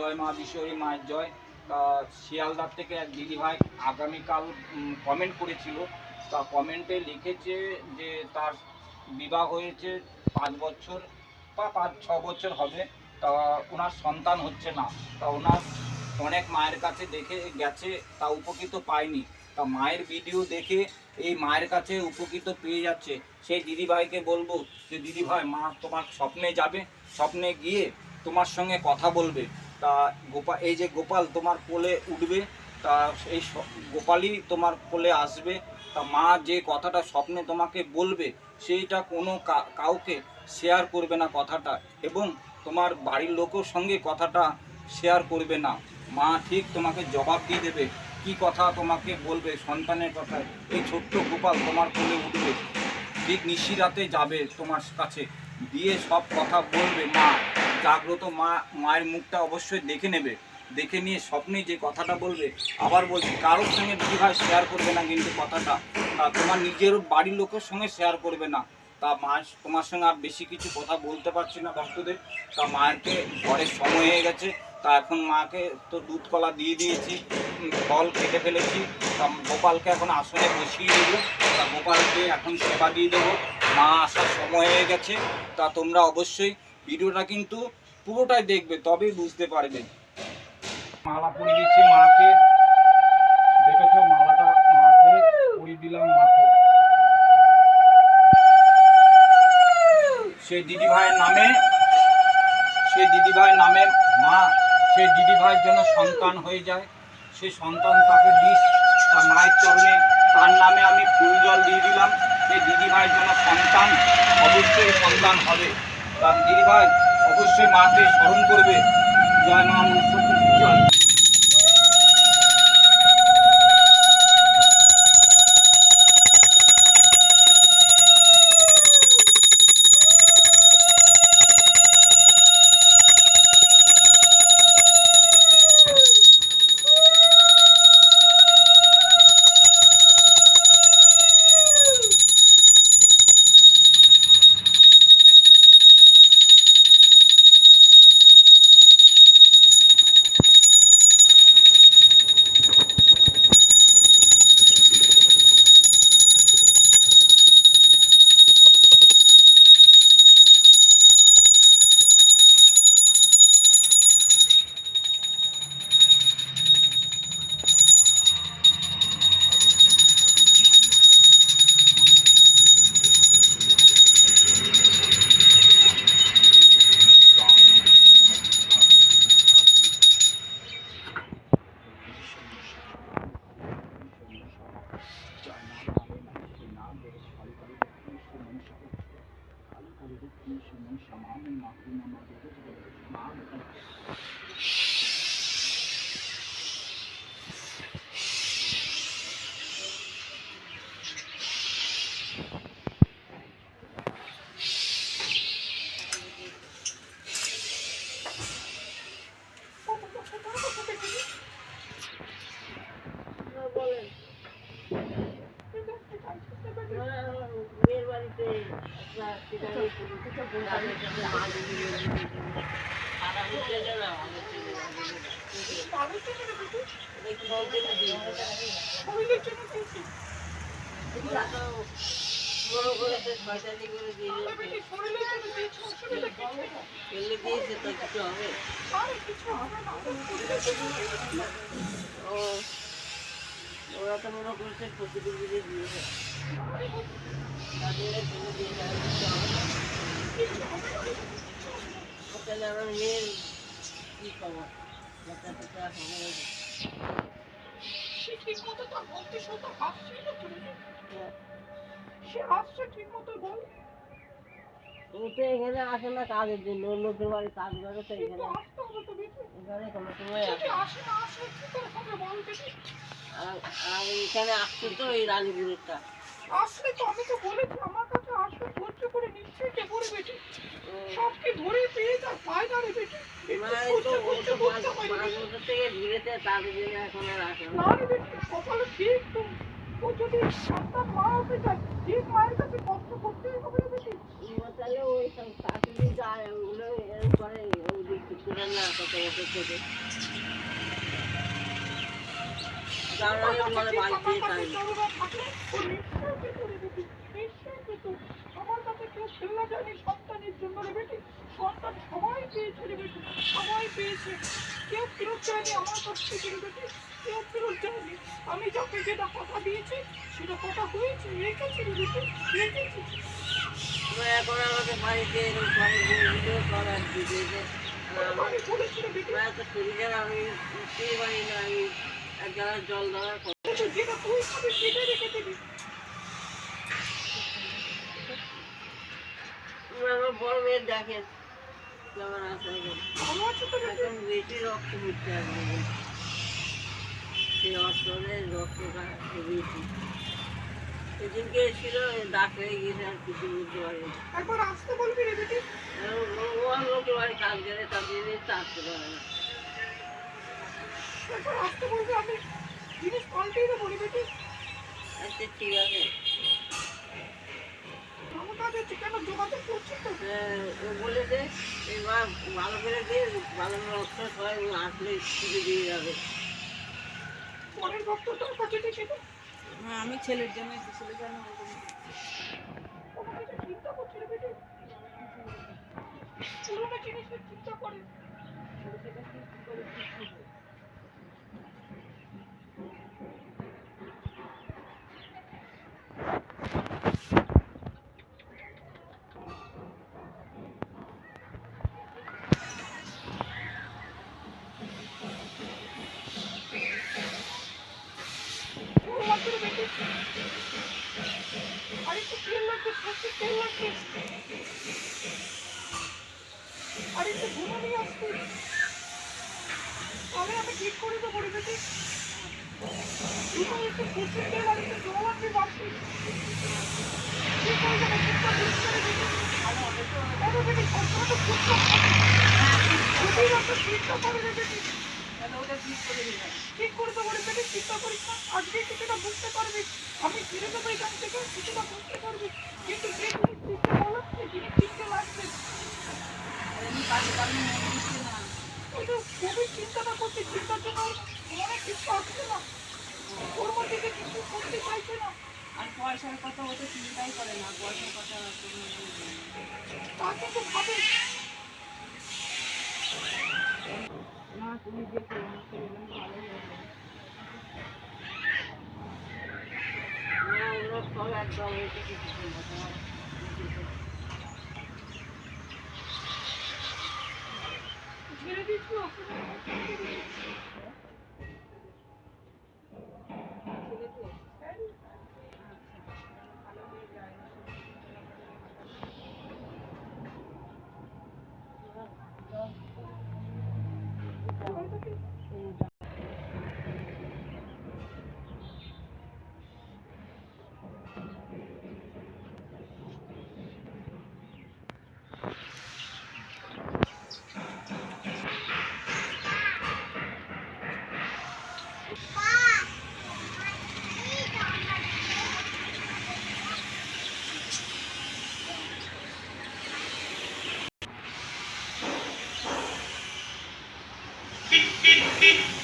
জয় মা বিশ্বরী মায়ের জয়। তা শিয়ালদার থেকে এক দিদিভাই আগামীকাল কমেন্ট করেছিল। তা কমেন্টে লিখেছে যে তার বিবাহ হয়েছে পাঁচ বছর বা পাঁচ ছ বছর হবে। তা ওনার সন্তান হচ্ছে না। তা ওনার অনেক মায়ের কাছে দেখে গেছে, তা উপকৃত পায়নি। তা মায়ের ভিডিও দেখে এই মায়ের কাছে উপকৃত পেয়ে যাচ্ছে। সেই দিদিভাইকে বলব যে দিদিভাই মা তোমার স্বপ্নে যাবে, স্বপ্নে গিয়ে তোমার সঙ্গে কথা বলবে। তা গোপাল এই যে গোপাল তোমার কোলে উঠবে, তা এই গোপালই তোমার কোলে আসবে, তা মা যে কথাটা স্বপ্নে তোমাকে বলবে, সেইটা কোনো কাউকে শেয়ার করবে না কথাটা এবং তোমার বাড়ির লোকের সঙ্গে কথাটা শেয়ার করবে না। মা ঠিক তোমাকে জবাব দিয়ে দেবে, কি কথা তোমাকে বলবে সন্তানের কথা এই ছোট্ট গোপাল তোমার কোলে উঠবে, ঠিক নিশিরাতে যাবে তোমার কাছে, দিয়ে সব কথা বলবে মা। জাগ্রত মা, মায়ের মুখটা অবশ্যই দেখে নেবে। দেখে নিয়ে স্বপ্নে যে কথাটা বলবে, আবার বলছি, কারোর সঙ্গে দিদিভাই শেয়ার করবে না কিন্তু কথাটা। তা তোমার নিজের বাড়ির লোকের সঙ্গে শেয়ার করবে না। তা মা, তোমার সঙ্গে আর বেশি কিছু কথা বলতে পারছি না ভক্তদের। তা মায়েরকে ঘরের সময় হয়ে গেছে। তা এখন মাকে তো দুধ কলা দিয়ে দিয়েছি ফল কেটে ফেলেছি। তা গোপালকে এখন আসনে বসিয়ে দেবো। তা গোপালকে এখন সেবা দিয়ে দেবো। মা আসার সময় হয়ে গেছে। তা তোমরা অবশ্যই ভিডিওটা কিন্তু পুরোটাই দেখবে, তবেই বুঝতে পারবে। মালা পরিয়ে দিচ্ছি মাকে। দেখেছ? মালাটা মাকে পরিয়ে দিলাম মাকে। সেই দিদি ভাইয়ের নামে, সেই দিদি ভাইয়ের নামে মা, সেই দিদি ভাইয়ের জন্য সন্তান হয়ে যায়। সেই সন্তান তাকে দিস, তার মায়ের চরণে। তার নামে আমি ফুল জল দিয়ে দিলাম। সেই দিদি ভাইয়ের জন্য সন্তান, অবশ্যই সন্তান হবে। তার দিদিভাই অবশ্যই মাকে স্মরণ করবে। জয় মা মনসা ফেলে দিয়েছে তো কিছু হবে ও ওরা তো মনে করছে প্রতিযোগী দিয়েছে। তাহলে আমার মেয়ের কি খবর? টাচ্চা হবে হ্যাঁ। সে ঠিক মতো তার বলতে শত হাসছিল সে হাসছে ঠিক মতো বল। ও তো এখানে আসে না কাজের জন্য লোকের বাড়ি কাজ করে তো এখানে। আসতে হবে তো এখানে কোনো সময় আসে আসে না আসে কি করে হবে বল দেখি। আর এখানে আসছে তো এই রানীপুরেরটা। আসলে তো আমি তো বলেছি আমার কাছে আসবে ধৈর্য করে নিশ্চয়ই করে বেটি সবকে ধরে পেয়ে যা পায় না রে বেটি কপালে ঠিক ও যদি সন্তান মা হতে চায় ঠিক মায়ের কাছে কষ্ট করতেই হবে রে বেটি তাহলে ওই সব শাশুড়ি যায় ওগুলো এরকম করে ওই দিক করে না কত বছর আমার কাছে কেউ খেলনা যায়নি সন্তানের জন্য রে বেটি সন্তান সবাই পেয়েছে রে বেটি পেয়েছে কেউ ফেরত যায়নি আমার কাছ কেউ ফেরত যায়নি আমি যাকে যেটা কথা দিয়েছি সেটা কথা হয়েছে রেখেছি রে বেটি রেখেছি আমাকে বাড়িতে ভিডিও করার আমি বলেছি রে বেটি এত আমি পারি না আমি পর রক্ত সেদিনকে এসেছিল ডাক হয়ে গিয়েছে আর কিছু বুঝতে পারিনি একবার ও- লোকের বাড়ি কাজ গেলে তাদের নিয়ে আসতে পারে না একবার আসতে বলবি আমি জিনিস পাল্টেই বেটি। আচ্ছা ঠিক আছে। কেন যোগাযোগ তো? হ্যাঁ, বলেছে এবার ভালো করে দিয়ে ভালো করে অস্ত্র সবাই আসলে ছুটি দিয়ে যাবে। পরের তো আমি ছেলের জন্য ছেলের জন্য চিন্তা করছি রে বেটি? পুরোনো জিনিসের চিন্তা করে। তো হবে। একটা চিন্তা করে রে বেটি ঠিক করে দেবো রে বেটি চিন্তা করিস না আজকে কিছুটা বুঝতে পারবি আমি ফিরে দেবো এখান থেকে কিছুটা বুঝতে পারবি কিন্তু যে জিনিস চিন্তা বলো সে জিনিস চিনতে লাগবে ওই তো খুবই চিন্তাটা করছে চিন্তার জন্য ওর মনে কিছু আসছে না ওর মধ্যে যে কিছু করতে চাইছে না আর পয়সার কথা ও তো চিন্তাই করে না পয়সার কথা তা কিন্তু ভাবে। না তুমি যে ভালো একদম ছেড়ে দিচ্ছি? Beat.